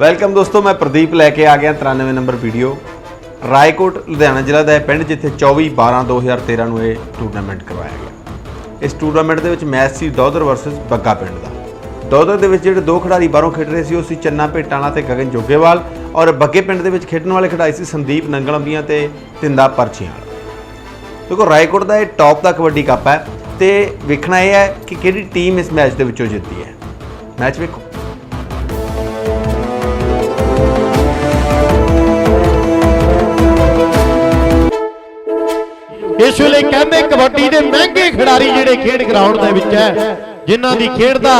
Welcome ਦੋਸਤੋ, ਮੈਂ ਪ੍ਰਦੀਪ ਲੈ ਕੇ ਆ ਗਿਆ 93 ਨੰਬਰ ਵੀਡੀਓ। ਰਾਏਕੋਟ, ਲੁਧਿਆਣਾ ਜ਼ਿਲ੍ਹਾ ਦਾ ਇਹ ਪਿੰਡ, ਜਿੱਥੇ 24 12 2013 ਨੂੰ ਇਹ ਟੂਰਨਾਮੈਂਟ ਕਰਵਾਇਆ ਗਿਆ। ਇਸ ਟੂਰਨਾਮੈਂਟ ਦੇ ਵਿੱਚ ਮੈਚ ਸੀ ਦੌਦਰ ਵਰਸਸ ਬੱਗਾ ਪਿੰਡ ਦਾ। ਦੌਦਰ ਦੇ ਵਿੱਚ ਜਿਹੜੇ ਦੋ ਖਿਡਾਰੀ ਬਾਹਰੋਂ ਖੇਡ ਰਹੇ ਸੀ, ਉਹ ਸੀ ਚੰਨਾ ਭੇਟਾਣਾ ਤੇ ਗਗਨ ਜੋਗੇਵਾਲ ਔਰ ਬੱਗੇ ਪਿੰਡ ਦੇ ਵਿੱਚ ਖੇਡਣ ਵਾਲੇ ਖਿਡਾਰੀ ਸੀ ਸੰਦੀਪ ਨੰਗਲੰਬੀਆਂ ਤੇ ਤਿੰਦਾ ਪਰਚੀਆਂ ਦੇਖੋ, ਰਾਏਕੋਟ ਦਾ ਇਹ ਟੌਪ ਦਾ ਕਬੱਡੀ ਕੱਪ ਹੈ ਤੇ ਵੇਖਣਾ ਇਹ ਹੈ ਕਿ ਕਿਹੜੀ ਟੀਮ ਇਸ ਮੈਚ ਦੇ ਵਿੱਚੋਂ ਜਿੱਤੀ ਹੈ। ਮੈਚ ਵੇਖੋ। ਇਸ ਵੇਲੇ ਕਹਿੰਦੇ ਕਬੱਡੀ ਦੇ ਮਹਿੰਗੇ ਖਿਡਾਰੀ ਜਿਹੜੇ ਖੇਡ ਗਰਾਊਂਡ ਦੇ ਵਿੱਚ ਹੈ, ਜਿਨ੍ਹਾਂ ਦੀ ਖੇਡ ਦਾ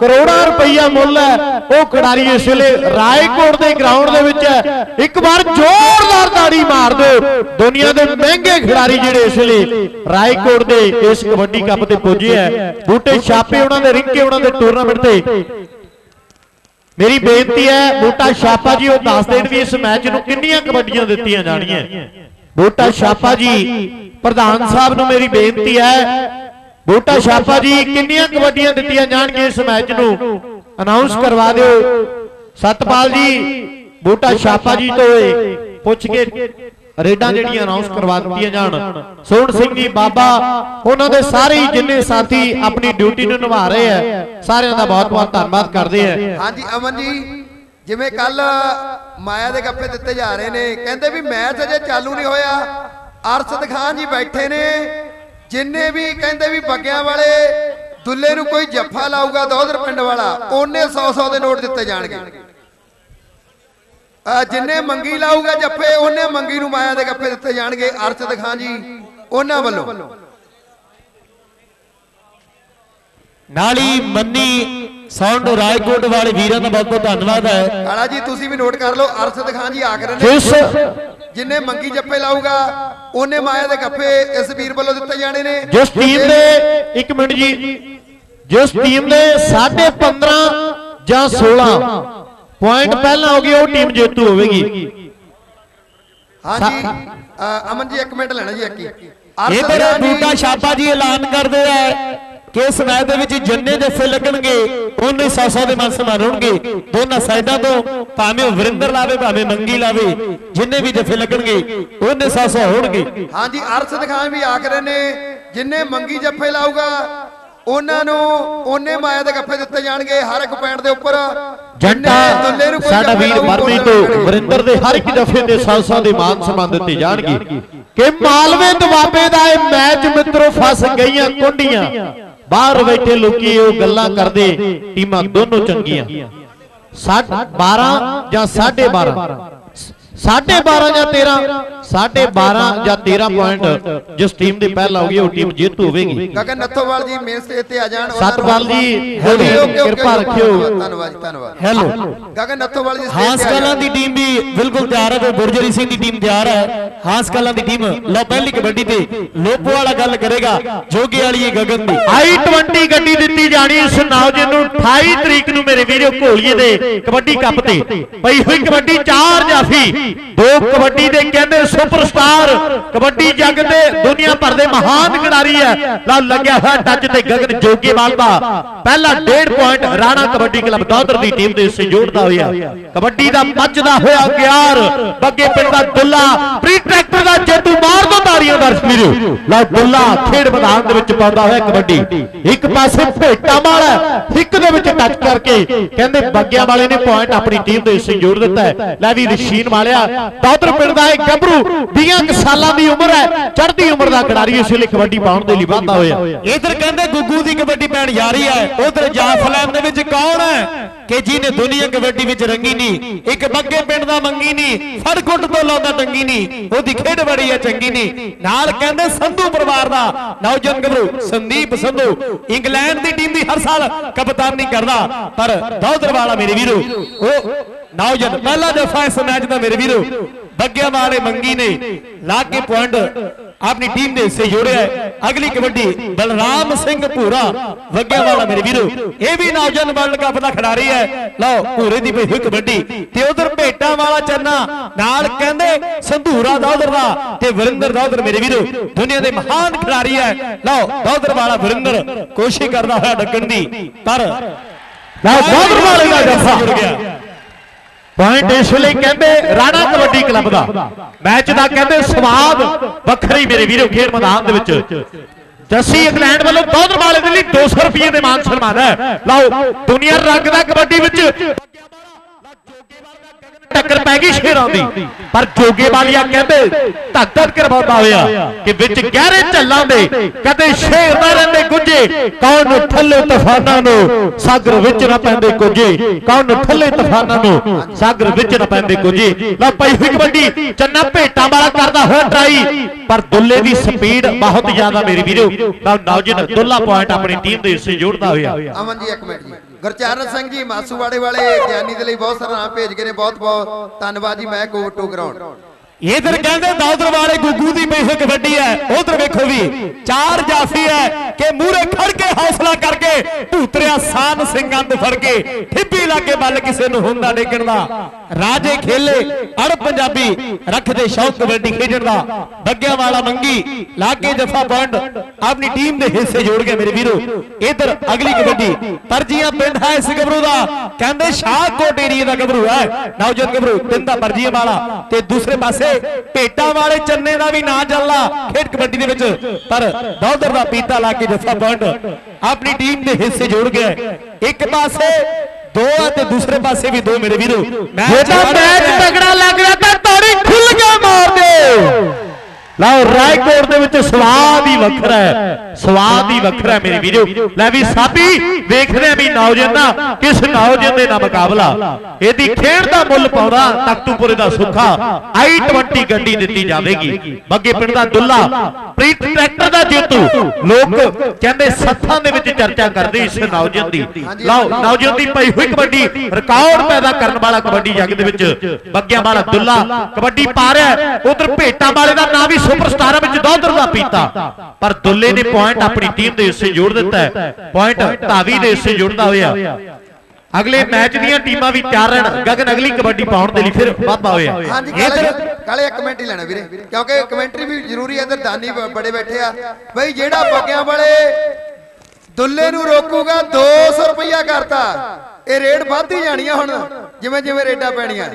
ਕਰੋੜਾਂ ਰੁਪਈਆ ਮੁੱਲ ਹੈ, ਉਹ ਖਿਡਾਰੀ ਇਸ ਵੇਲੇ ਰਾਏਕੋਟ ਦੇ ਗਰਾਊਂਡ ਦੇ ਵਿੱਚ ਹੈ। ਇੱਕ ਵਾਰ ਜ਼ੋਰਦਾਰ ਤਾੜੀ ਮਾਰ ਦਿਓ। ਦੁਨੀਆ ਦੇ ਮਹਿੰਗੇ ਖਿਡਾਰੀ ਜਿਹੜੇ ਇਸ ਵੇਲੇ ਰਾਏਕੋਟ ਦੇ ਇਸ ਕਬੱਡੀ ਕੱਪ ਤੇ ਪੁੱਜੇ ਹੈ। ਬੂਟੇ ਛਾਪੇ ਉਹਨਾਂ ਦੇ, ਰਿੰਕੇ ਉਹਨਾਂ ਦੇ ਟੂਰਨਾਮੈਂਟ ਤੇ। ਮੇਰੀ ਬੇਨਤੀ ਹੈ, ਬੂਟਾ ਛਾਪਾ ਜੀ, ਉਹ ਦੱਸ ਦੇਣ ਵੀ ਇਸ ਮੈਚ ਨੂੰ ਕਿੰਨੀਆਂ ਕਬੱਡੀਆਂ ਦਿੱਤੀਆਂ ਜਾਣੀਆਂ। ਬੂਟਾ ਛਾਪਾ ਜੀ ਪ੍ਰਧਾਨ ਸਾਹਿਬ ਨੂੰ ਮੇਰੀ ਬੇਨਤੀ ਹੈ। ਬੂਟਾ ਛਾਪਾ ਜੀ ਕਿੰਨੀਆਂ ਕਬੱਡੀਆਂ ਦਿੱਤੀਆਂ ਜਾਣਗੀਆਂ ਇਸ ਮੈਚ ਨੂੰ? ਅਨਾਉਂਸ ਕਰਵਾ ਦਿਓ। ਸਤਪਾਲ ਜੀ ਬੂਟਾ ਛਾਪਾ ਜੀ ਤੋਂ ਪੁੱਛ ਕੇ ਰੇਡਾਂ ਜਿਹੜੀਆਂ ਅਨਾਉਂਸ ਕਰਵਾ ਦਿੱਤੀਆਂ ਜਾਣ। ਸੋਹਣ ਸਿੰਘ ਜੀ ਬਾਬਾ ਉਹਨਾਂ ਦੇ ਸਾਰੇ ਜਿੰਨੇ ਸਾਥੀ ਆਪਣੀ ਡਿਊਟੀ ਨੂੰ ਨਿਭਾ ਰਹੇ ਆ ਸਾਰਿਆਂ ਦਾ ਬਹੁਤ ਬਹੁਤ ਧੰਨਵਾਦ ਕਰਦੇ ਆ। ਹਾਂਜੀ ਅਮਨ ਜੀ ਜਿਵੇਂ ਕੱਲ ਮਾਇਆ ਦੇ ਗੱਪੇ ਦਿੱਤੇ ਜਾ ਰਹੇ ਨੇ। ਕਹਿੰਦੇ ਵੀ ਮੈਚ ਅਜੇ ਚਾਲੂ ਨਹੀਂ ਹੋਇਆ। ਅਰਸ਼ਦ ਖਾਨ ਜੀ ਬੈਠੇ ਨੇ। ਜਿੰਨੇ ਵੀ ਕਹਿੰਦੇ ਵੀ ਬੱਗਿਆਂ ਵਾਲੇ ਦੁੱਲੇ ਨੂੰ ਕੋਈ ਜੱਫਾ ਲਾਊਗਾ ਦੋਧਰ ਪਿੰਡ ਵਾਲਾ ਉਹਨੇ 100 100 ਦੇ ਨੋਟ ਦਿੱਤੇ ਜਾਣਗੇ। ਜਿੰਨੇ ਮੰਗੀ ਲਾਊਗਾ ਜੱਫੇ ਉਹਨੇ ਮੰਗੀ ਨੂੰ ਮਾਇਆ ਦੇ ਗੱਪੇ ਦਿੱਤੇ ਜਾਣਗੇ ਅਰਸ਼ਦ ਖਾਨ ਜੀ ਉਹਨਾਂ ਵੱਲੋਂ। ਨਾਲੀ ਮੰਨੀ ਸਾਊਂਡ ਰਾਏਕੋਟ ਵਾਲੇ ਵੀਰਾਂ ਦਾ ਬਹੁਤ ਬਹੁਤ ਧੰਨਵਾਦ ਹੈ। ਕਾਲਾ ਜੀ ਤੁਸੀਂ ਵੀ ਨੋਟ ਕਰ ਲਓ ਅਰਸ਼ਦ ਖਾਨ ਜੀ ਆਖ ਰਹੇ ਜਿਸ ਨੇ ਜਿੰਨੇ ਮੰਗੀ ਜੱਫੇ ਲਾਊਗਾ ਉਹਨੇ ਮਾਇਆ ਦੇ ਗੱਫੇ ਇਸ ਵੀਰ ਵੱਲੋਂ ਦਿੱਤੇ ਜਾਣੇ ਨੇ। ਜਿਸ ਟੀਮ ਦੇ ਇੱਕ ਮਿੰਟ ਜੀ ਜਿਸ ਟੀਮ ਦੇ 15.5 ਜਾਂ 16 ਪੁਆਇੰਟ ਪਹਿਲਾਂ ਹੋ ਗਏ ਉਹ ਟੀਮ ਜੇਤੂ ਹੋਵੇਗੀ। ਹਾਂਜੀ ਅਮਨ ਜੀ ਇੱਕ ਮਿੰਟ ਲੈਣਾ ਜੀ ਇੱਕ ਹੀ। ਅਰਸ਼ਦ ਇਧਰ ਖਾਨ ਜੀ- ਬੂਟਾ ਛਾਪਾ ਜੀ ਐਲਾਨ ਕਰਦੇ ਆ। ਕਿ ਇਸ ਮੈਚ ਦੇ ਵਿੱਚ ਜਿੰਨੇ ਜੱਫੇ ਲੱਗਣਗੇ ਉਹਨੇ 100 ਦੇ ਮਨ ਸਮਾਨ ਹੋਣਗੇ ਦੋਨਾਂ ਸਾਈਡਾਂ ਤੋਂ ਭਾਵੇਂ ਉਹ ਵਰਿੰਦਰ ਲਾਵੇ ਭਾਵੇਂ ਮੰਗੀ ਲਾਵੇ ਜਿੰਨੇ ਵੀ ਜੱਫੇ ਲੱਗਣਗੇ ਉਹਨੇ 100 ਹੋਣਗੇ। ਹਾਂਜੀ ਅਰਸ਼ਦ ਖਾਨ ਵੀ ਆਖ ਰਹੇ ਨੇ ਜਿੰਨੇ ਮੰਗੀ ਜੱਫੇ ਲਾਊਗਾ ਉਹਨਾਂ ਨੂੰ ਉਹਨੇ ਮਾਇਆ ਦੇ ਗੱਫੇ ਦਿੱਤੇ ਜਾਣਗੇ ਹਰ ਇੱਕ ਪੁਆਇੰਟ ਦੇ ਉੱਪਰ। ਜੰਟਾ ਸਾਡਾ ਵੀਰ ਉਹਨਾਂ ਤੋਂ ਵਰਿੰਦਰ ਦੇ ਹਰ ਇੱਕ ਜੱਫੇ ਦੇ 100 ਦੇ ਮਾਨ ਸਨਮਾਨ ਦਿੱਤੇ ਜਾਣਗੇ। ਕਿ ਮਾਲਵੇ ਦਵਾਬੇ ਦਾ ਇਹ ਮੈਚ ਮਿੱਤਰੋ ਫਸ ਗਈਆਂ ਕੁੰਡੀਆਂ। ਬਾਹਰ ਬੈਠੇ ਲੋਕੀ ਉਹ ਗੱਲਾਂ ਕਰਦੇ ਟੀਮਾਂ ਦੋਨੋਂ ਚੰਗੀਆਂ। 12 ਜਾਂ 12.5 12.5 ਜਾਂ 13 12.5 ਜਾਂ 13 ਪੁਆਇੰਟ ਜਿਸ ਟੀਮ ਦੇ ਪਹਿਲ ਆਉਗੀ ਉਹ ਟੀਮ ਜੇਤੂ ਹੋਵੇਗੀ। ਗਗਨ ਨੱਥੋਵਾਲ ਜੀ ਮੇਨ ਸਟੇਜ ਤੇ ਆ ਜਾਣ ਉਹਨਾਂ ਸਤਪਾਲ ਜੀ, ਕਿਰਪਾ ਰੱਖਿਓ। ਧੰਨਵਾਦ ਜੀ ਧੰਨਵਾਦ। ਹੈਲੋ ਗਗਨ ਨੱਥੋਵਾਲ ਜੀ ਹਾਂਸ ਕਲਾਂ। ਦੀ ਟੀਮ ਵੀ ਬਿਲਕੁਲ ਤਿਆਰ ਹੈ ਤੇ ਗੁਰਜਰੀ ਸਿੰਘ ਦੀ ਟੀਮ ਤਿਆਰ ਹੈ। ਹਾਂਸ ਕਲਾਂ ਦੀ ਟੀਮ ਲੋ ਪਹਿਲੀ ਕਬੱਡੀ ਤੇ ਲੋਪੋ ਵਾਲਾ ਗੱਲ ਕਰੇਗਾ ਜੋਗੇ ਵਾਲੀ ਗਗਨ ਦੀ। ਆਈ 20 ਗੱਡੀ ਦਿੱਤੀ ਜਾਣੀ ਇਸ ਨੌਜਵਾਨ ਨੂੰ 28 ਤਰੀਕ ਨੂੰ ਮੇਰੇ ਵੀਰੋ ਘੋਲੀਏ ਦੇ ਕਬੱਡੀ ਕੱਪ ਤੇ। ਪਈ ਹੋਈ ਕਬੱਡੀ ਚਾਰ ਜਾਫੀ ਦੋ ਕਬੱਡੀ ਦੇ ਕਹਿੰਦੇ ਸੁਪਰਸਟਾਰ। ਕਬੱਡੀ ਜੱਗ ਦੇ ਦੁਨੀਆ ਭਰ ਦੇ ਮਹਾਨ ਖਿਡਾਰੀ ਹੈ ਲਾ ਲੱਗਿਆ ਹੋਇਆ ਟੱਚ ਤੇ ਗਗਨ ਜੋਗੇਵਾਲ ਦਾ ਪਹਿਲਾ 1.5 ਪੁਆਇੰਟ ਰਾਣਾ ਕਬੱਡੀ ਕਲੱਬ ਦੋਦਰ ਦੀ ਟੀਮ ਦੇ ਹਿੱਸੇ ਹੋਇਆ। ਕਬੱਡੀ ਦਾ ਮੱਚਦਾ ਹੋਇਆ ਗਿਆਰ। ਬੱਗੇ ਪਿੰਡ ਦਾ ਦੁੱਲਾ ਪ੍ਰੀ ਟਰੈਕਟਰ ਦਾ ਜੇਤੂ ਮਾਰ ਵੀਰੋ ਲਾ ਦੁੱਲਾ ਖੇਡ ਮੈਦਾਨ ਦੇ ਵਿੱਚ ਪਾਉਂਦਾ ਹੋਇਆ ਕਬੱਡੀ। ਇੱਕ ਪਾਸੇ ਭੇਟਾ ਵਾਲਾ ਇੱਕ ਦੇ ਵਿੱਚ ਟੱਚ ਕਰਕੇ। ਕਹਿੰਦੇ ਬੱਗਿਆਂ ਵਾਲੇ ਨੇ ਪੁਆਇੰਟ ਆਪਣੀ ਟੀਮ ਦੇ ਹਿੱਸੇ ਜੋੜ ਦਿੱਤਾ ਹੈ। ਲੈ ਵੀ ਰਸ਼ੀਨ ਵਾਲਿਆ ਦੋਦਰ ਪਿੰਡ ਦਾ ਇਹ ਗੱਭਰੂ 20 ਸਾਲਾਂ ਦੀ ਉਮਰ ਹੈ, ਚੜ੍ਹਦੀ ਉਮਰ ਦਾ ਖਿਡਾਰੀ ਇਸ ਲਈ ਕਬੱਡੀ ਪਾਉਣ ਦੇ ਲਈ ਵਾਧਾ ਹੋਇਆ। ਇਧਰ ਕਹਿੰਦੇ ਗੁੱਗੂ ਦੀ ਕਬੱਡੀ ਪੈਣ ਜਾ ਰਹੀ ਹੈ, ਉਧਰ ਜਾਫਲੈਮ ਦੇ ਵਿੱਚ ਕੌਣ ਹੈ? ਕਿ ਜਿਹਨੇ ਦੁਨੀਆ ਕਬੱਡੀ ਵਿੱਚ ਰੰਗੀ ਨਹੀਂ ਇੱਕ ਬੱਗੇ ਪਿੰਡ ਦਾ ਮੰਗੀ ਨਹੀਂ ਫੜਕੁੱਟ ਤੋਂ ਲਾਉਂਦਾ ਟੰਗੀ ਨਹੀਂ ਉਹਦੀ ਖੇਡ ਬੜੀ ਹੈ ਚੰਗੀ ਨਹੀਂ। ਨਾਲ ਕਹਿੰਦੇ ਸੰਧੂ ਪਰਿਵਾਰ ਦਾ ਨੌਜਵਾਨ ਗੱਭਰੂ ਸੰਦੀਪ ਸੰਧੂ ਇੰਗਲੈਂਡ ਦੀ ਟੀਮ ਦੀ ਹਰ ਸਾਲ ਕਪਤਾਨੀ ਕਰਦਾ ਪਰ ਦੌਦਰ ਵਾਲਾ ਮੇਰੇ ਵੀਰੋ ਉਹ ਨੌਜਵਾਨ ਪਹਿਲਾ ਦਫਾ ਇਸ ਮੈਚ ਦਾ ਮੇਰੇ ਵੀਰੋ। ਬੱਗਿਆਂ ਵਾਲੇ ਮੰਗੀ ਨੇ। ਲਾ ਕੇ ਪੁਆਇੰਟ ਆਪਣੀ ਟੀਮ ਦੇ ਹਿੱਸੇ ਜੋੜਿਆ ਹੈ। ਅਗਲੀ ਕਬੱਡੀ ਬਲਰਾਮ ਸਿੰਘ ਭੂਰਾ ਵੱਗਿਆਂ ਵਾਲਾ ਮੇਰੇ ਵੀਰੋ। ਇਹ ਵੀ ਨੌਜਵਾਨ ਵਰਲਡ ਕੱਪ ਦਾ ਖਿਡਾਰੀ ਹੈ। ਲਓ ਭੂਰੇ ਦੀ ਪਈ ਹੋਈ ਕਬੱਡੀ। ਤੇ ਉਧਰ ਭੇਟਾਂ ਵਾਲਾ ਚੰਨਾ ਨਾਲ ਕਹਿੰਦੇ ਸੰਧੂਰਾ ਦੌਦਰ ਦਾ ਤੇ ਵਰਿੰਦਰ ਦੌਦਰ ਮੇਰੇ ਵੀਰੋ। ਦੁਨੀਆ ਦੇ ਮਹਾਨ ਖਿਡਾਰੀ ਹੈ। ਲਓ ਦੌਦਰ ਵਾਲਾ ਵਰਿੰਦਰ ਕੋਸ਼ਿਸ਼ ਕਰਦਾ ਹੋਇਆ ਡੱਕਣ ਦੀ। ਪਰ ਲਓ ਦੌਦਰ ਵਾਲੇ ਦਾ ਜੱਫਾ। ਪੁਆਇੰਟ ਇਸ ਲਈ ਕਹਿੰਦੇ ਰਾਣਾ ਕਬੱਡੀ ਕਲੱਬ ਦਾ। ਮੈਚ ਦਾ ਕਹਿੰਦੇ ਸਵਾਦ ਵੱਖਰੀ ਮੇਰੇ ਵੀਰੋ ਖੇਡ ਮੈਦਾਨ ਦੇ ਵਿੱਚ। ਜੱਸੀ ਇੰਗਲੈਂਡ ਵੱਲੋਂ ਦੋਦਰ ਵਾਲੇ ਦੇ ਲਈ 200 ਰੁਪਏ ਦੇ ਮਾਨ ਸਨਮਾਨ ਹੈ। ਲਓ, ਦੁਨੀਆ ਰੰਗ ਦਾ ਕਬੱਡੀ ਵਿੱਚ। ਟੱਕਰ ਪੈ ਗਈ ਸ਼ੇਰਾਂ ਦੀ। ਪਰ ਜੋਗੇ ਵਾਲੀਆ ਕਹਿੰਦੇ ਧੱਕੜ ਕਰਵਾਉਂਦਾ ਹੋਇਆ ਕਿ ਵਿੱਚ ਗਹਿਰੇ ਝੱਲਾਂ ਦੇ ਕਦੇ ਸ਼ੇਰ ਨਾ ਰਹਿੰਦੇ ਗੁੱਜੇ ਕੌਣ ਥੱਲੇ ਤੂਫਾਨਾਂ ਨੂੰ ਸਾਗਰ ਵਿੱਚ ਨਾ ਪੈਂਦੇ ਕੁਝੇ ਕੌਣ ਨੂੰ ਤੂਫਾਨਾਂ ਨੂੰ ਸਾਗਰ ਵਿੱਚ ਨਾ ਪੈਂਦੇ ਕੁਝੇ ਲਓ ਪਈ ਹੋਈ ਕਬੱਡੀ, ਚੰਨਾ ਭੇਟਾਂ ਵਾਲਾ ਕਰਦਾ ਹੋਇਆ ਟਰਾਈ, ਪਰ ਦੁੱਲੇ ਦੀ ਸਪੀਡ ਬਹੁਤ ਜ਼ਿਆਦਾ ਮੇਰੀ ਵੀਰੋ। ਲਓ ਨੌਜਨ ਦੁੱਲਾ ਪੁਆਇੰਟ ਆਪਣੀ ਟੀਮ ਦੇ ਹਿੱਸੇ ਜੋੜਦਾ ਹੋਇਆ। ਅਮਨ ਜੀ, ਇੱਕ ਮਿੰਟ ਜੀ। ਗੁਰਚਰਨ ਸਿੰਘ ਜੀ, ਮਾਸੂਵਾੜੇ ਵਾਲੇ ਗਿਆਨੀ ਦੇ ਲਈ ਬਹੁਤ ਸਾਰਾ ਨਾਮ ਭੇਜ ਗਏ ਨੇ, ਬਹੁਤ ਬਹੁਤ ਧੰਨਵਾਦ ਜੀ, ਮੈਂ ਕੋਟ ਟੂ ਗਰਾਊਂਡ ਇਧਰ ਕਹਿੰਦੇ ਦੌਦਰ ਵਾਲੇ ਗੁੱਗੂ ਦੀ ਪਈ ਵੱਡੀ ਕਬੱਡੀ ਹੈ, ਉਧਰ ਵੇਖੋ ਵੀ, ਚਾਰ ਜਾਫੀ ਹੈ ਕਿ ਮੂਰੇ ਖੜ ਕੇ ਹੌਸਲਾ ਕਰਕੇ ਭੂਤਰਿਆ ਸਾਨ ਸਿੰਘਾਂ ਦੇ ਫੜ ਕੇ ਠਿੱਬੀ ਲਾਗੇ ਬੱਲ ਕਿਸੇ ਨੂੰ ਹੁੰਦਾ ਡੇਗਣ ਦਾ ਰਾਜੇ ਖੇਲੇ, ਅੜ ਪੰਜਾਬੀ ਰੱਖਦੇ ਸ਼ੌਕ ਕਬੱਡੀ ਖੇਡਣ ਦਾ। ਬੱਗਿਆਂ ਵਾਲਾ ਮੰਗੀ, ਲਾਗੇ ਜਫਾ ਪੁਆਇੰਟ ਆਪਣੀ ਟੀਮ ਦੇ ਹਿੱਸੇ ਜੋੜ ਕੇ ਮੇਰੇ ਵੀਰੋ। ਇਧਰ ਅਗਲੀ ਕਬੱਡੀ, ਪਰਜੀਆਂ ਪਿੰਡ ਹੈ ਇਸ ਗੱਭਰੂ ਦਾ। ਕਹਿੰਦੇ ਸ਼ਾਹਕੋਟ ਏਰੀਆ ਦਾ ਗੱਭਰੂ ਹੈ। ਨੌਜਵਾਨ ਗੱਭਰੂ, ਪਿੰਡ ਦਾ ਪਰਜੀਆਂ ਵਾਲਾ। ਤੇ ਦੂਸਰੇ ਪਾਸੇ ਭੇਟਾਂ ਵਾਲੇ ਚੰਨੇ ਦਾ ਵੀ ਨਾਂ ਚੱਲਦਾ ਖੇਡ ਕਬੱਡੀ ਦੇ ਵਿੱਚ। ਪਰ ਦੌਦਰ ਦਾ ਪੀਤਾ ਲਾ ਕੇ ਜੱਫਾ ਪੁਆਇੰਟ ਆਪਣੀ ਟੀਮ ਦੇ ਹਿੱਸੇ ਜੋੜ ਗਿਆ ਇੱਕ ਪਾਸੇ ਦੋ ਆ ਤੇ ਦੂਸਰੇ ਪਾਸੇ ਵੀ ਦੋ ਮੇਰੇ ਵੀਰੋ। ਜਿਹੜਾ ਮੈਚ ਤਗੜਾ ਲੱਗ ਰਿਹਾ ਤਾਂ ਤੋੜੀ ਖੁੱਲ ਕੇ ਮਾਰ ਦਿਓ। ਲਓ, ਰਾਏਕੋਟ ਦੇ ਵਿੱਚ ਸਵਾਦ ਹੀ ਵੱਖਰਾ ਹੈ। ਸਵਾਦ ਹੀ ਵੱਖਰਾ ਹੈ ਮੇਰੇ ਵੀਰੋ। ਲੈ ਵੀ ਸਾਬੀ, ਵੇਖਦੇ ਆ ਵੀ ਨੌਜਵਾਨ ਕਿਸ ਨੌਜਵਾਨ ਦੇ ਨਾਲ ਮੁਕਾਬਲਾ। ਇਹਦੀ ਖੇਡ ਦਾ ਮੁੱਲ ਪਾਉਂਦਾ ਤਖਤੂਪੁਰੇ ਦਾ ਸੁੱਖਾ। i20 ਗੱਡੀ ਦਿੱਤੀ ਜਾਵੇਗੀ। ਬੱਗੇ ਪਿੰਡ ਦਾ ਦੁੱਲਾ, ਪ੍ਰੀਤ ਟਰੈਕਟਰ ਦਾ ਜੇਤੂ। ਲੋਕ ਕਹਿੰਦੇ ਸੱਥਾਂ ਦੇ ਵਿੱਚ ਚਰਚਾ ਕਰਦੇ ਇਸ ਨੌਜਵਾਨ ਦੀ। ਲਓ, ਨੌਜਵਾਨ ਦੀ ਪਈ ਹੋਈ ਕਬੱਡੀ ਰਿਕਾਰਡ ਪੈਦਾ ਕਰਨ ਵਾਲਾ ਕਬੱਡੀ ਜੱਗ ਦੇ ਵਿੱਚ। ਬੱਗਿਆਂ ਵਾਲਾ ਦੁੱਲਾ, ਕਬੱਡੀ ਪਾ ਰਿਹਾ ਉਧਰ ਭੇਟਾਂ ਵਾਲੇ ਦਾ ਨਾਂ ਵੀ ਸੁਪਰਸਟਾਰਾਂ ਵਿੱਚ ਦੌਦਰ ਦਾ ਪੀਤਾ ਪਰ ਦੁੱਲੇ ਨੇ ਪੁਆਇੰਟ ਆਪਣੀ ਟੀਮ ਦੇ ਹਿੱਸੇ ਜੋੜ ਦਿੱਤਾ ਪੁਆਇੰਟ ਧਾਵੀ ਦੇ ਹਿੱਸੇ ਜੁੜਦਾ ਹੋਇਆ। ਅਗਲੇ ਮੈਚ ਦੀਆਂ ਟੀਮਾਂ ਵੀ ਤਿਆਰ ਰਹਿਣ ਗਗਨ ਅਗਲੀ ਕਬੱਡੀ ਪਾਉਣ ਦੇ ਲਈ ਫਿਰ ਵਾਧਾ ਹੋਇਆ। ਹਾਂਜੀ ਇੱਧਰ ਕਾਲੇ ਇੱਕ ਮਿੰਟ ਹੀ ਲੈਣਾ ਵੀਰੇ ਕਿਉਂਕਿ ਕਮੈਂਟਰੀ ਵੀ ਜ਼ਰੂਰੀ ਹੈ ਇੱਧਰ ਦਾਨੀ ਬੜੇ ਬੈਠੇ ਆ। ਬਈ ਜਿਹੜਾ ਬੱਗਿਆਂ ਵਾਲੇ ਦੁੱਲੇ ਨੂੰ ਰੋਕੂਗਾ 200 ਰੁਪਇਆ ਕਰਤਾ। ਇਹ ਰੇਟ ਵੱਧ ਹੀ ਜਾਣੀਆਂ ਹੁਣ ਜਿਵੇਂ ਜਿਵੇਂ ਰੇਡਾਂ ਪੈਣੀਆਂ।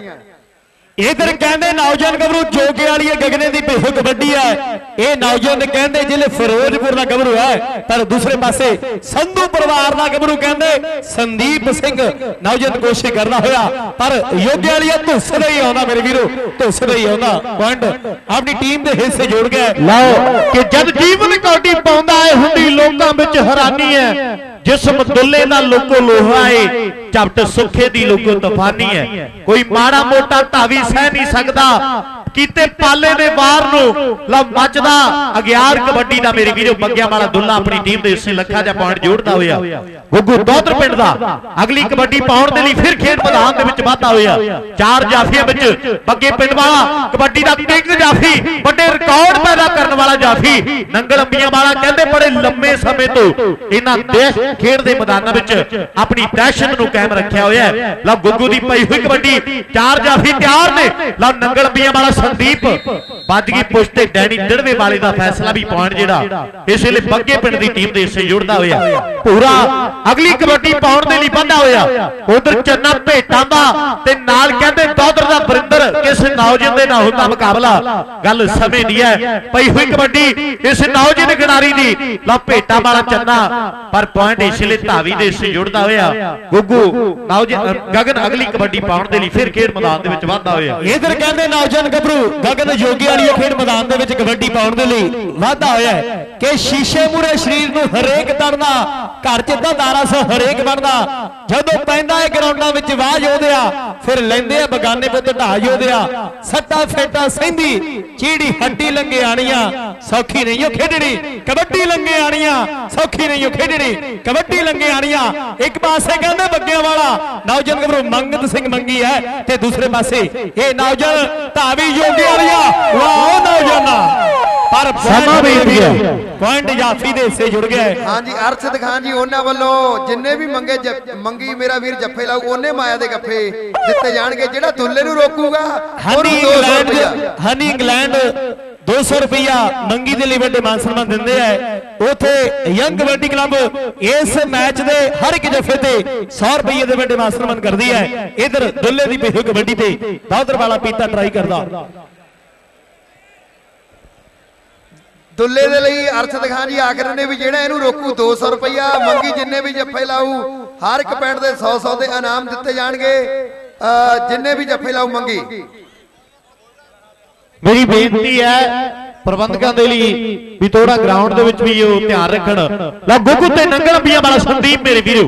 ਇਧਰ ਕਹਿੰਦੇ ਨੌਜਵਾਨ ਗੱਭਰੂ ਜੋਗੇ ਵਾਲੀ ਗਗਨੇ ਦੀ ਭੇਹੋ ਕਬੱਡੀ ਹੈ। ਇਹ ਨੌਜਵਾਨ ਕਹਿੰਦੇ ਜ਼ਿਲ੍ਹੇ ਫਿਰੋਜ਼ਪੁਰ ਦਾ ਗੱਭਰੂ ਹੈ। ਪਰ ਦੂਸਰੇ ਪਾਸੇ ਸੰਧੂ ਪਰਿਵਾਰ ਦਾ ਗੱਭਰੂ ਕਹਿੰਦੇ ਸੰਦੀਪ ਸਿੰਘ। ਨੌਜਵਾਨ ਕੋਸ਼ਿਸ਼ ਕਰਦਾ ਹੋਇਆ ਪਰ ਯੋਗੇ ਵਾਲੀ ਧੁੱਸ ਦਾ ਹੀ ਆਉਂਦਾ ਮੇਰੇ ਵੀਰੋ ਧੁੱਸ ਦਾ ਹੀ ਆਉਂਦਾ। ਪੁਆਇੰਟ ਆਪਣੀ ਟੀਮ ਦੇ ਹਿੱਸੇ ਜੋੜ ਗਿਆ ਲਓ ਕਿ ਜਦ ਜੀਵਨ ਕੌਡੀ ਪਾਉਂਦਾ ਹੈ ਹੁੰਦੀ ਲੋਕਾਂ ਵਿੱਚ ਹੈਰਾਨੀ ਹੈ। ਜਿਸਮ ਦੁੱਲੇ ਦਾ ਲੋਕੋ ਲੋਹਾ ਏ। ਚਪਟ ਸੁੱਖੇ ਦੀ ਲੋਕੋ ਤੂਫਾਨੀ ਹੈ। ਕੋਈ ਮਾੜਾ ਮੋਟਾ ਢਾਵੀ ਸਹਿ ਨਹੀਂ ਸਕਦਾ। ਕੀਤੇ ਪਾਲੇ ਦੇ ਵਾਰ ਨੂੰ ਲਾ ਮੱਚਦਾ। ਅਗਿਆਰ ਕਬੱਡੀ ਦਾ ਮੇਰੇ ਵੀਰੋ ਬੱਗਿਆਂ ਵਾਲਾ ਦੁੱਲਾ ਆਪਣੀ ਟੀਮ ਦੇ ਹਿੱਸੇ ਲੱਖਾਂ ਜਾਂ ਪੁਆਇੰਟ ਜੋੜਦਾ ਹੋਇਆ। ਗੁੱਗੂ ਦੋਦਰ ਪਿੰਡ ਦਾ। ਅਗਲੀ ਕਬੱਡੀ ਪਾਉਣ ਦੇ ਲਈ ਫਿਰ ਖੇਡ ਮੈਦਾਨ ਦੇ ਵਿੱਚ ਵਾਧਾ ਹੋਇਆ। ਚਾਰ ਜਾਫੀਆਂ ਵਿੱਚ ਬੱਗੇ ਪਿੰਡ ਵਾਲਾ ਕਬੱਡੀ ਦਾ ਕਿੰਗ ਜਾਫੀ। ਵੱਡੇ ਰਿਕਾਰਡ ਪੈਦਾ ਕਰਨ ਵਾਲਾ ਜਾਫੀ। ਨੰਗਲ ਅੰਬੀਆਂ ਵਾਲਾ ਕਹਿੰਦੇ ਬੜੇ ਲੰਮੇ ਸਮੇਂ ਤੋਂ ਇਹਨਾਂ ਦੇਸ਼ ਖੇਡ ਦੇ ਮੈਦਾਨਾਂ ਵਿੱਚ ਆਪਣੀ ਦਹਿਸ਼ਤ ਨੂੰ ਕਾਇਮ ਰੱਖਿਆ ਹੋਇਆ ਲਓ ਗੁੱਗੂ ਦੀ ਪਈ ਹੋਈ ਕਬੱਡੀ। ਚਾਰ ਜਾਫੀ ਤਿਆਰ ਨੇ। ਲਓ ਨੰਗਲ ਅੰਬੀਆਂ ਵਾਲਾ ਸੰਦੀਪ। ਵੱਜ ਗਈ ਪੁਸ਼ ਤੇ ਡੈਨੀ ਡੜਵੇ ਵਾਲੇ ਦਾ ਫੈਸਲਾ ਵੀ ਪੁਆਇੰਟ ਜਿਹੜਾ। ਇਸ ਵੇਲੇ ਬੱਗੇ ਪਿੰਡ ਦੀ ਟੀਮ ਦੇ ਹਿੱਸੇ ਜੁੜਦਾ ਹੋਇਆ। ਪੂਰਾ ਅਗਲੀ ਕਬੱਡੀ ਪਾਉਣ ਦੇ ਲਈ ਬੰਦਾ ਹੋਇਆ। ਉਧਰ ਚੰਨਾ ਭੇਟਾਂ ਦਾ ਤੇ ਨਾਲ ਕਹਿੰਦੇ ਦੌਦਰ ਦਾ ਬਰਿੰਦਰ ਕਿਸ ਨੌਜਵਾਨ ਦੇ ਨਾਲ ਹੁੰਦਾ ਮੁਕਾਬਲਾ? ਗੱਲ ਸਮੇਂ ਦੀ ਹੈ। ਪਈ ਹੋਈ ਕਬੱਡੀ, ਇਸ ਨੌਜਵਾਨ ਖਿਡਾਰੀ ਦੀ। ਲਓ ਭੇਟਾਂ ਵਾਲਾ ਚੰਨਾ, ਪਰ ਪੁਆਇੰਟ ਇਸ ਲਈ ਧਾਵੀ ਦੇ ਹਿੱਸੇ ਜੁੜਦਾ ਹੋਇਆ। ਗੁੱਗੂ, ਨੌਜਵਾਨ ਗਗਨ ਅਗਲੀ ਕਬੱਡੀ ਪਾਉਣ ਦੇ ਲਈ ਫਿਰ ਖੇਡ ਮੈਦਾਨ ਦੇ ਵਿੱਚ ਵਾਧਾ ਹੋਇਆ। ਇਧਰ ਕਹਿੰਦੇ ਨੌਜਵਾਨ ਗੱਭਰੂ, ਗਗਨ ਜੋਗੀ ਵਾਲੀ ਖੇਡ ਮੈਦਾਨ ਦੇ ਵਿੱਚ ਕਬੱਡੀ ਪਾਉਣ ਦੇ ਲਈ ਵਾਧਾ ਹੋਇਆ ਕਿ ਸ਼ੀਸ਼ੇ ਮੂਰੇ ਸਰੀਰ ਨੂੰ ਹਰੇਕ ਤੜਨਾ ਘਰ ਚ ਤਾਂ ਦਾਰਾ ਸੋ ਹਰੇਕ ਬਣਦਾ। ਜਦੋਂ ਪੈਂਦਾ ਹੈ ਗਰਾਊਂਡਾਂ ਵਿੱਚ ਵਾਹ ਯੋਧਿਆ ਫਿਰ ਲੈਂਦੇ ਆ ਬਗਾਨੇ ਪੁੱਤ ਢਾ ਯੋਧਿਆ ਸੱਟਾ ਫੇਟਾ ਸਹਿੰਦੀ ਚੀੜੀ ਹੱਡੀ ਲੰਗੇ ਆਣੀਆਂ ਸੌਖੀ ਨਹੀਂ ਉਹ ਖੇਡਣੀ। ਕਬੱਡੀ ਲੰਗੇ ਆਣੀਆਂ ਸੌਖੀ ਨਹੀਂ ਉਹ ਖੇਡਣੀ। ਕਬੱਡੀ ਲੰਗੇ ਆਣੀਆਂ। ਇੱਕ ਪਾਸੇ ਕਹਿੰਦੇ ਬੱਗਿਆਂ ਵਾਲਾ ਨੌਜਵਾਨ ਗੱਭਰੂ ਮੰਗਤ ਸਿੰਘ ਮੰਗੀ ਹੈ ਤੇ ਦੂਸਰੇ ਪਾਸੇ ਇਹ ਨੌਜਵਾਨ ਧਾਵੀ ਯੋਗੀ ਵਾਲੀਆ। ਵਾਹ ਨੌਜਵਾਨਾ। ਪਰ ਸਮਾਂ ਬੀਤ ਗਿਆ। ਪੁਆਇੰਟ ਜਾਫੀ ਦੇ ਹਿੱਸੇ ਜੁੜ ਗਿਆ। ਹਾਂਜੀ ਅਰਸ਼ਦ ਖਾਨ ਜੀ ਉਹਨਾਂ ਵੱਲੋਂ ਜਿੰਨੇ ਵੀ ਮੰਗੇ ਜ- ਮੰਗੀ ਮੇਰਾ ਵੀਰ ਜੱਫੇ ਲਾਊ ਉਹਨੇ ਮਾਇਆ ਦੇ ਗੱਫੇ ਦਿੱਤੇ ਜਾਣਗੇ ਜਿਹੜਾ ਦੁੱਲੇ ਨੂੰ ਰੋਕੂਗਾ ਹਨੀ ਉਹਨੂੰ 200 ਇੰਗਲੈਂਡ ਰੁਪਇਆ ਹਨੀ ਇੰਗਲੈਂਡ 200 ਰੁਪਇਆ ਮੰਗੀ ਦੇ ਲਈ ਵੱਡੇ ਮਾਨ ਸਨਮਾਨ ਦਿੰਦੇ ਆ। ਉਥੇ ਯੰਗ ਕਬੱਡੀ ਕਲੱਬ ਇਸ ਮੈਚ ਦੇ ਹਰ ਇੱਕ ਜਫੇ ਤੇ 100 ਰੁਪਏ ਦੇ ਵੱਡੇ ਮਾਸਟਰਮਨ ਕਰਦੀ ਹੈ। ਇਧਰ ਦੁੱਲੇ ਦੀ ਹੋਈ ਕਬੱਡੀ ਤੇ ਦਾਉਦਰ ਵਾਲਾ ਪੀਤਾ ਟਰਾਈ ਕਰਦਾ। ਦੁੱਲੇ ਦੇ ਲਈ ਅਰਸ਼ਦ ਖਾਨ ਜੀ ਆਖਰ ਨੇ ਵੀ ਜਿਹੜਾ ਇਹਨੂੰ ਰੋਕੂ 200 ਰੁਪਇਆ ਮੰਗੀ ਜਿੰਨੇ ਵੀ ਜੱਫੇ ਲਾਊ ਹਰ ਇੱਕ ਪਿੰਡ ਦੇ 100 100 ਦੇ ਇਨਾਮ ਦਿੱਤੇ ਜਾਣਗੇ। ਅਹ ਜਿੰਨੇ ਵੀ ਜੱਫੇ ਲਾਊ ਮੰਗੀ। ਮੇਰੀ ਬੇਨਤੀ ਹੈ ਪ੍ਰਬੰਧਕਾਂ ਦੇ ਲਈ ਵੀ ਥੋੜਾ ਗਰਾਊਂਡ ਦੇ ਵਿੱਚ ਵੀ ਉਹ ਧਿਆਨ ਰੱਖਣ। ਲਓ ਗੁੱਗੂ ਤੇ ਨੰਗਲ ਅੰਬੀਆਂ ਵਾਲਾ ਸੰਦੀਪ ਮੇਰੇ ਵੀਰੋ।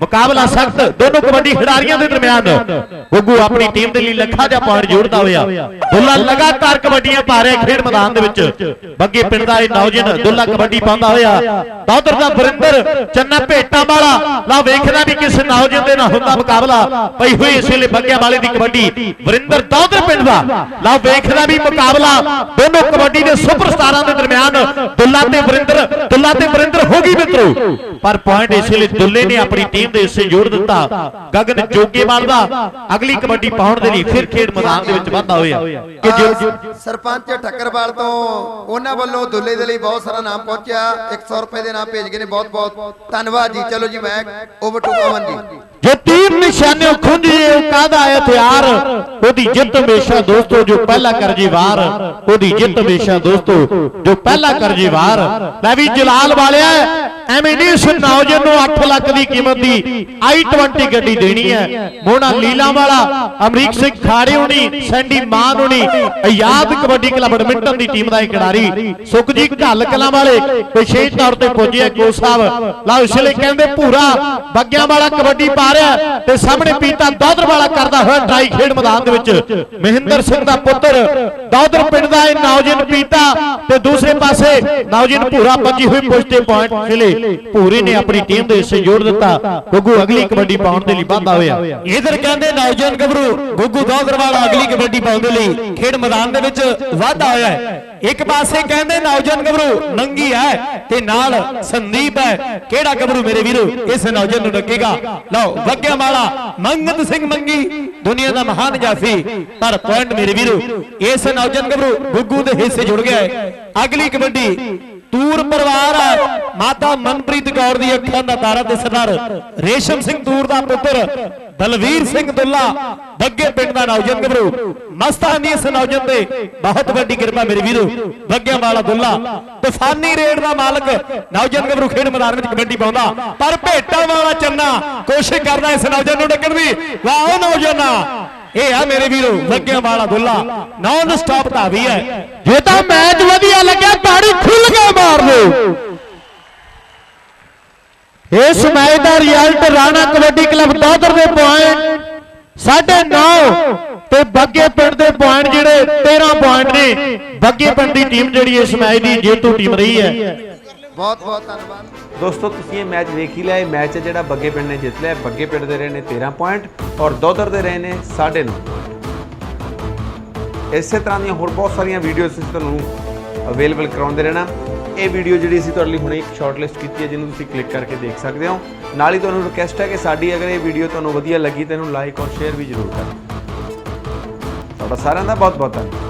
ਮੁਕਾਬਲਾ ਸਖਤ, ਦੋਨੋਂ ਕਬੱਡੀ ਖਿਡਾਰੀਆਂ ਦੇ ਦਰਮਿਆਨ। ਗੁੱਗੂ ਆਪਣੀ ਟੀਮ ਦੇ ਲਈ ਲੱਖਾਂ ਦਾ ਪੁਆਇੰਟ ਜੋੜਦਾ ਹੋਇਆ। ਦੁੱਲਾ ਲਗਾਤਾਰ ਕਬੱਡੀਆਂ ਪਾ ਰਿਹਾ ਖੇਡ ਮੈਦਾਨ ਦੇ ਵਿੱਚ। ਬੱਗੇ ਪਿੰਡ ਦਾ ਇਹ ਨੌਜਵਾਨ ਦੁੱਲਾ ਕਬੱਡੀ ਪਾਉਂਦਾ ਹੋਇਆ। ਦੌਦਰ ਦਾ ਵਰਿੰਦਰ, ਚੰਨਾ ਭੇਟਾਂ ਵਾਲਾ। ਲਾ ਵੇਖਦਾ ਵੀ ਕਿਸ ਨੌਜਵਾਨ ਦੇ ਨਾਲ ਹੁੰਦਾ ਮੁਕਾਬਲਾ। ਪਈ ਹੋਈ ਇਸ ਵੇਲੇ ਬੱਗਿਆਂ ਵਾਲੇ ਦੀ ਕਬੱਡੀ। ਵਰਿੰਦਰ ਦੌਦਰ ਪਿੰਡ ਦਾ। ਲਾ ਵੇਖਦਾ ਵੀ ਮੁਕਾਬਲਾ। ਦੋਨੋਂ ਕਬੱਡੀ ਦੇ ਸੁਪਰਸਟਾਰਾਂ ਦੇ ਦਰਮਿਆਨ ਦੁੱਲਾ ਤੇ ਵਰਿੰਦਰ, ਦੁੱਲਾ ਤੇ ਵਰਿੰਦਰ ਹੋ ਗਈ ਮਿੱਤਰੋ। ਪਰ ਪੁਆਇੰਟ ਇਸ ਵੇਲੇ ਦੁੱਲੇ ਨੇ ਆਪਣੀ ਟੀਮ ਦੇ ਹਿੱਸੇ ਜੋੜ ਦਿੱਤਾ। ਗਗਨ ਜੋਗੇਵਾਲ ਦਾ ਅਗਲੀ ਕਬੱਡੀ ਪਾਉਣ ਦੇ ਲਈ ਫਿਰ ਖੇਡ ਮੈਦਾਨ ਦੇ ਵਿੱਚ ਵਾਧਾ ਹੋਇਆ। ਕਿ ਜੋ ਸਰਪੰਚ ਠੱਕਰਵਾਲ ਤੋਂ ਉਹਨਾਂ ਵੱਲੋਂ ਦੁੱਲੇ ਦੇ ਲਈ ਬਹੁਤ ਸਾਰਾ ਨਾਮ ਪਹੁੰਚਿਆ। 100 ਰੁਪਏ ਦੇ ਨਾਮ ਭੇਜ ਗਏ ਨੇ। ਬਹੁਤ ਬਹੁਤ ਧੰਨਵਾਦ ਜੀ। ਚਲੋ ਜੀ back over to Aman ji. ਜੋ ਤੀਰ ਨਿਸ਼ਾਨੇ ਖੁੰਝ ਜੇ ਉਹ ਕਾਹਦਾ ਹਥਿਆਰ? ਉਹਦੀ ਜਿੱਤ ਹਮੇਸ਼ਾ ਦੋਸਤੋ, ਜੋ ਪਹਿਲਾ ਕਰਜੀ ਵਾਰ, ਉਹਦੀ ਜਿੱਤ ਹਮੇਸ਼ਾ ਦੋਸਤੋ, ਜੋ ਪਹਿਲਾ ਕਰਜੀ ਵਾਰ। ਲੈ ਵੀ ਜਲਾਲ ਵਾਲਿਆ। ਐਵੇਂ ਨਹੀਂ ਇਸ ਨੌਜਵਾਨ ਨੂੰ 8 ਲੱਖ ਦੀ ਕੀਮਤ ਦੀ i20 ਗੱਡੀ ਦੇਣੀ ਹੈ। ਮੋਨਾ ਲੀਲਾ ਵਾਲਾ ਅਮਰੀਕ ਸਿੰਘ ਖਾੜੇ ਹੋਣੀ ਸੈਂਡੀ ਮਾਨ ਹੋਣੀ ਆਜ਼ਾਦ ਕਬੱਡੀ ਕਲੱਬ ਬੈਡਮਿੰਟਨ ਦੀ ਟੀਮ ਦਾ ਇਹ ਖਿਡਾਰੀ ਸੁਖਜੀਤ ਘੱਲ ਕਲਾਂ ਵਾਲੇ ਵਿਸ਼ੇਸ਼ ਤੌਰ ਤੇ ਪਹੁੰਚੇ ਕੋ ਸਾਹਿਬ। ਲਓ ਇਸ ਲਈ ਕਹਿੰਦੇ ਭੂਰਾ ਬੱਗਿਆਂ ਵਾਲਾ ਕਬੱਡੀ ਪਾ ਰਿਹਾ ਤੇ ਸਾਹਮਣੇ ਪੀਤਾ ਦੌਦਰ ਵਾਲਾ ਕਰਦਾ ਹੋਇਆ ਟਰਾਈ ਖੇਡ ਮੈਦਾਨ ਦੇ ਵਿੱਚ। ਮਹਿੰਦਰ ਸਿੰਘ ਦਾ ਪੁੱਤਰ ਦੌਦਰ ਪਿੰਡ ਦਾ ਇਹ ਨੌਜਵਾਨ ਪੀਤਾ ਤੇ ਦੂਸਰੇ ਪਾਸੇ ਨੌਜਵਾਨ ਭੂਰਾ ਪੰਜੀ ਹੋਈ ਪੁਸ਼ ਤੇ ਪੁਆਇੰਟ ਖਿਲੇ ਭੂਰੇ ਨੇ ਆਪਣੀ ਟੀਮ ਦੇ ਹਿੱਸੇ ਦਿੱਤਾ। ਗੁੱਗੂ ਅਗਲੀ ਕਬੱਡੀ ਪਾਉਣ ਦੇ ਲਈ ਵਾਧਾ ਹੋਇਆ। ਇਧਰ ਕਹਿੰਦੇ ਨੌਜਵਾਨ ਗੱਭਰੂ, ਗੁੱਗੂ ਦੌਦਰ ਅਗਲੀ ਕਬੱਡੀ ਪਾਉਣ ਦੇ ਲਈ ਖੇਡ ਮੈਦਾਨ ਦੇ ਵਿੱਚ ਵਾਧਾ ਹੋਇਆ ਇੱਕ ਪਾਸੇ ਕਹਿੰਦੇ ਨੌਜਵਾਨ ਗੱਭਰੂ ਨੰਗੀ ਹੈ ਤੇ ਨਾਲ ਸੰਦੀਪ ਹੈ। ਕਿਹੜਾ ਗੱਭਰੂ ਮੇਰੇ ਵੀਰੋ? ਇਸ ਨੌਜਵਾਨ ਨੂੰ ਡੱਕੇਗਾ। ਲਓ, ਵੱਗਿਆ ਵਾਲਾ ਮੰਗਤ ਸਿੰਘ ਮੰਗੀ, ਦੁਨੀਆ ਦਾ ਮਹਾਨ ਜਾਫੀ। ਪਰ ਪੁਆਇੰਟ ਮੇਰੇ ਵੀਰੋ, ਇਸ ਨੌਜਵਾਨ ਗੱਭਰੂ ਗੁੱਗੂ ਦੇ ਹਿੱਸੇ ਜੁੜ ਗਿਆ ਹੈ। ਅਗਲੀ ਕਬੱਡੀ ਤੂਰ ਪਰਿਵਾਰ ਮਾਤਾ ਮਨਪ੍ਰੀਤ ਕੌਰ ਦੀ ਅੱਖਾਂ ਦਾ ਤਾਰਾ ਤੇ ਸਰਦਾਰ ਰੇਸ਼ਮ ਸਿੰਘ ਤੂਰ ਦਾ ਪੁੱਤਰ ਬਲਵੀਰ ਸਿੰਘ ਦੁੱਲਾ। ਬੱਗੇ ਪਿੰਡ ਦਾ ਨੌਜਵਾਨ ਗੱਭਰੂ ਮਸਤਾਨੀ ਇਸ ਨੌਜਵਾਨ ਤੇ ਬਹੁਤ ਵੱਡੀ ਕਿਰਪਾ ਮੇਰੇ ਵੀਰੋ, ਬੱਗਿਆਂ ਵਾਲਾ ਦੁੱਲਾ। ਤੂਫਾਨੀ ਰੇਡ ਦਾ ਮਾਲਕ ਨੌਜਵਾਨ ਗੱਭਰੂ ਖੇਡ ਮੈਦਾਨ ਵਿੱਚ ਕਬੱਡੀ ਪਾਉਂਦਾ। ਪਰ ਭੇਟਾਂ ਵਾਲਾ ਚੰਨਾ ਕੋਸ਼ਿਸ਼ ਕਰਦਾ ਇਸ ਨੌਜਵਾਨ ਨੂੰ ਡੱਕਣ ਦੀ। ਵਾਹ ਉਹ ਨੌਜਵਾਨਾ ਇਹ ਆ ਮੇਰੇ ਵੀਰੋ ਲੱਗਿਆ ਵਾਲਾ ਦੁੱਲਾ। ਨੌਨ ਸਟਾਪ ਧਾਵੀ ਹੈ। ਜੇ ਤਾਂ ਮੈਚ ਵਧੀਆ ਲੱਗਿਆ ਤਾੜੀ ਖੁੱਲ ਕੇ ਮਾਰ ਦਿਓ। ਇਸ ਮੈਚ ਦਾ ਰਿਜ਼ਲਟ ਰਾਣਾ ਕਬੱਡੀ ਕਲੱਬ ਦੋਦਰ ਦੇ ਪੁਆਇੰਟ 9.5 ਤੇ ਬੱਗੇ ਪਿੰਡ ਦੇ ਪੁਆਇੰਟ ਜਿਹੜੇ 13 ਪੁਆਇੰਟ ਨੇ। ਬੱਗੇ ਪਿੰਡ ਦੀ ਟੀਮ ਜਿਹੜੀ ਇਸ ਮੈਚ ਦੀ ਜੇਤੂ ਟੀਮ ਰਹੀ ਹੈ। ਬਹੁਤ ਬਹੁਤ ਧੰਨਵਾਦ। ਦੋਸਤੋ, ਤੁਸੀਂ ਇਹ ਮੈਚ ਵੇਖ ਹੀ ਲਿਆ, ਇਹ ਮੈਚ ਹੈ ਜਿਹੜਾ ਬੱਗੇ ਪਿੰਡ ਨੇ ਜਿੱਤ ਲਿਆ, ਬੱਗੇ ਪਿੰਡ ਦੇ ਰਹੇ ਨੇ 13 ਪੁਆਇੰਟ ਔਰ ਦੋਦਰ ਦੇ ਰਹੇ ਨੇ 9.5 ਇਸੇ ਤਰ੍ਹਾਂ ਦੀਆਂ ਹੋਰ ਬਹੁਤ ਸਾਰੀਆਂ ਵੀਡੀਓਜ਼ ਅਸੀਂ ਤੁਹਾਨੂੰ ਅਵੇਲੇਬਲ ਕਰਾਉਂਦੇ ਰਹਿਣਾ। ਇਹ ਵੀਡੀਓ ਜਿਹੜੀ ਅਸੀਂ ਤੁਹਾਡੇ ਲਈ ਹੁਣੇ ਇੱਕ ਸ਼ਾਰਟ ਲਿਸਟ ਕੀਤੀ ਹੈ, ਜਿਹਨੂੰ ਤੁਸੀਂ ਕਲਿੱਕ ਕਰਕੇ ਦੇਖ ਸਕਦੇ ਹੋ। ਨਾਲ ਹੀ ਤੁਹਾਨੂੰ ਰਿਕੁਐਸਟ ਹੈ ਕਿ ਸਾਡੀ ਅਗਰ ਇਹ ਵੀਡੀਓ ਤੁਹਾਨੂੰ ਵਧੀਆ ਲੱਗੀ, ਤਾਂ ਇਹਨੂੰ ਲਾਈਕ ਔਰ ਸ਼ੇਅਰ ਵੀ ਜ਼ਰੂਰ ਕਰਨਾ। ਤੁਹਾਡਾ ਸਾਰਿਆਂ ਦਾ ਬਹੁਤ ਬਹੁਤ ਧੰਨਵਾਦ।